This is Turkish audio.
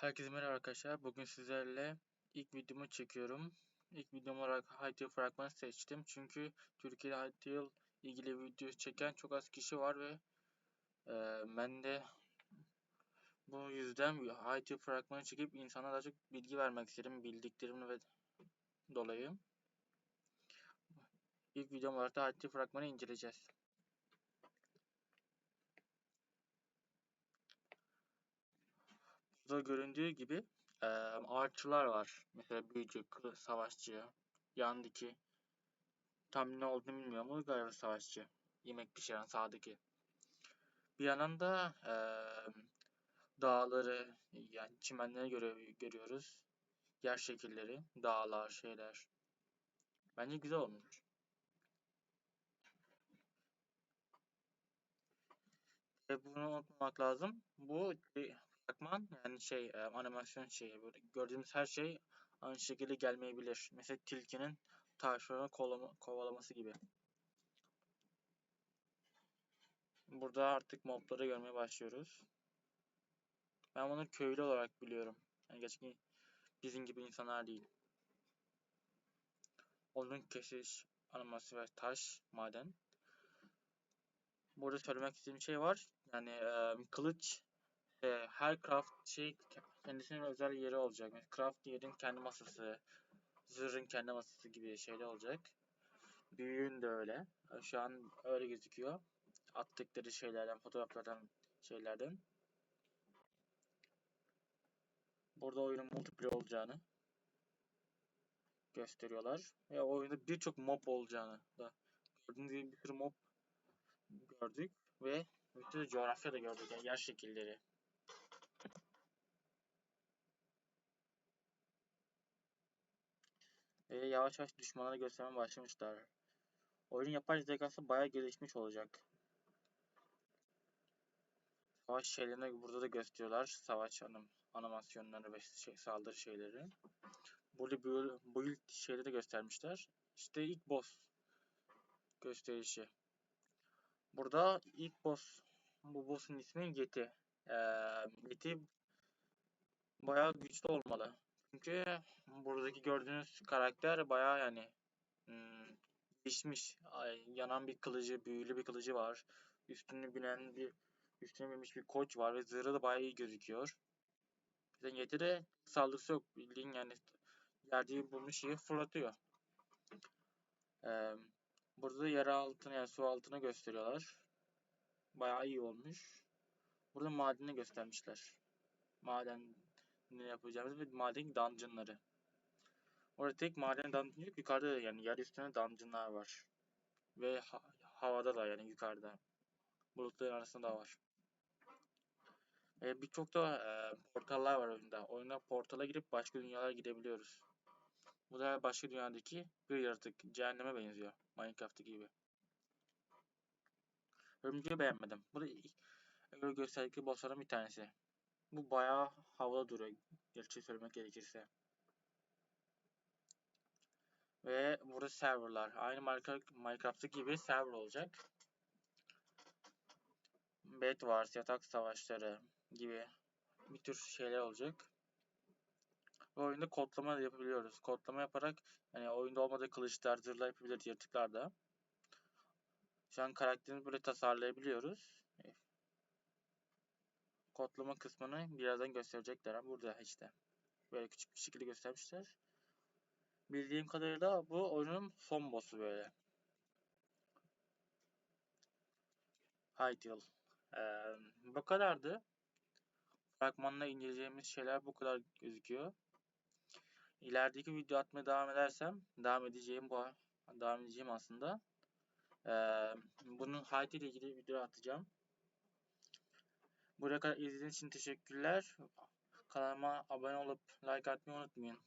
Herkese merhaba arkadaşlar. Bugün sizlerle ilk videomu çekiyorum. İlk videom olarak Hytale fragmanı seçtim. Çünkü Türkiye'de Hytale ilgili video çeken çok az kişi var ve e, ben de bu yüzden Hytale fragmanı çekip insanlara daha çok bilgi vermek istedim. Bildiklerimle ve dolayı. İlk videom olarak da Hytale fragmanı inceleyeceğiz. Burada göründüğü gibi e, archer'lar var. Mesela büyücü, kılıç savaşçı, yandaki tam ne olduğunu bilmiyorum ama galiba savaşçı. Yemek pişiren sağdaki. Bir yandan da e, dağları yani çimenleri göre, görüyoruz. Yer şekilleri, dağlar, şeyler. Bence güzel olmuş. Ve bunu unutmamak lazım. Bu fragman yani şey e, animasyon şeyi böyle gördüğümüz her şey aynı şekilde gelmeyebilir. Mesela tilkinin tavşanı kovalama, kovalaması gibi. Burada artık mobları görmeye başlıyoruz. Ben bunu köylü olarak biliyorum. Yani gerçekten bizim gibi insanlar değil. Onun keşiş animası ve taş, maden. Burada söylemek istediğim şey var. Yani e, kılıç e, her craft şey kendisinin özel yeri olacak. Mesela craft yerin kendi masası, zırhın kendi masası gibi şeyler olacak. Büyüğün de öyle. Şu an öyle gözüküyor. Attıkları şeylerden, fotoğraflardan, şeylerden. Burada oyunun multiplayer olacağını gösteriyorlar. Ve oyunda birçok mob olacağını da gördüğünüz gibi bir sürü mob gördük ve bütün coğrafya da gördük yani yer şekilleri. Ve yavaş yavaş düşmanlara göstermeye başlamışlar. Oyunun yapay zekası bayağı gelişmiş olacak. Savaş şeylerini burada da gösteriyorlar. Savaş anim animasyonları ve şey, saldırı şeyleri. Burada build, build şeyleri de göstermişler. İşte ilk boss gösterişi. Burada ilk boss bu boss'un ismi Yeti. Ee, Yeti bayağı güçlü olmalı. Çünkü buradaki gördüğünüz karakter bayağı yani hmm, gelişmiş. Yanan bir kılıcı, büyülü bir kılıcı var. Üstünü binen bir üstüne binmiş bir koç var ve zırhı da bayağı iyi gözüküyor. Zaten Yeti de saldırısı yok. Bildiğin yani yerde bulmuş şeyi fırlatıyor. Ee, burada da yer altını yani su altını gösteriyorlar. Bayağı iyi olmuş. Burada madeni göstermişler. Maden ne yapacağımız ve maden dungeonları. Orada tek maden dungeon yok. Yukarıda da yani yer üstünde dungeonlar var. Ve ha havada da yani yukarıda. Bulutların arasında da var. Ve birçok da e, portallar var oyunda. Oyunda portala girip başka dünyalara gidebiliyoruz. Bu da başka dünyadaki bir yaratık. Cehenneme benziyor. Minecraft'taki gibi. Örümceği beğenmedim. Bu da öyle gösterdikleri bossların bir tanesi. Bu bayağı havada duruyor. Gerçeği söylemek gerekirse. Ve burada serverlar. Aynı Minecraft'taki gibi server olacak. Bed Wars, yatak savaşları gibi bir tür şeyler olacak. Ve oyunda kodlama da yapabiliyoruz. Kodlama yaparak yani oyunda olmadığı kılıçlar, zırhlar yapabiliriz yaratıklar da. Şu an karakterini böyle tasarlayabiliyoruz kodlama kısmını birazdan gösterecekler burada işte. Böyle küçük bir şekilde göstermişler. Bildiğim kadarıyla bu oyunun son boss'u böyle. Hytale. Ee, bu kadardı. Fragmanla inceleyeceğimiz şeyler bu kadar gözüküyor. İlerideki video atmaya devam edersem devam edeceğim bu devam edeceğim aslında. Ee, bunun Hytale ile ilgili video atacağım. Buraya kadar izlediğiniz için teşekkürler. Kanalıma abone olup like atmayı unutmayın.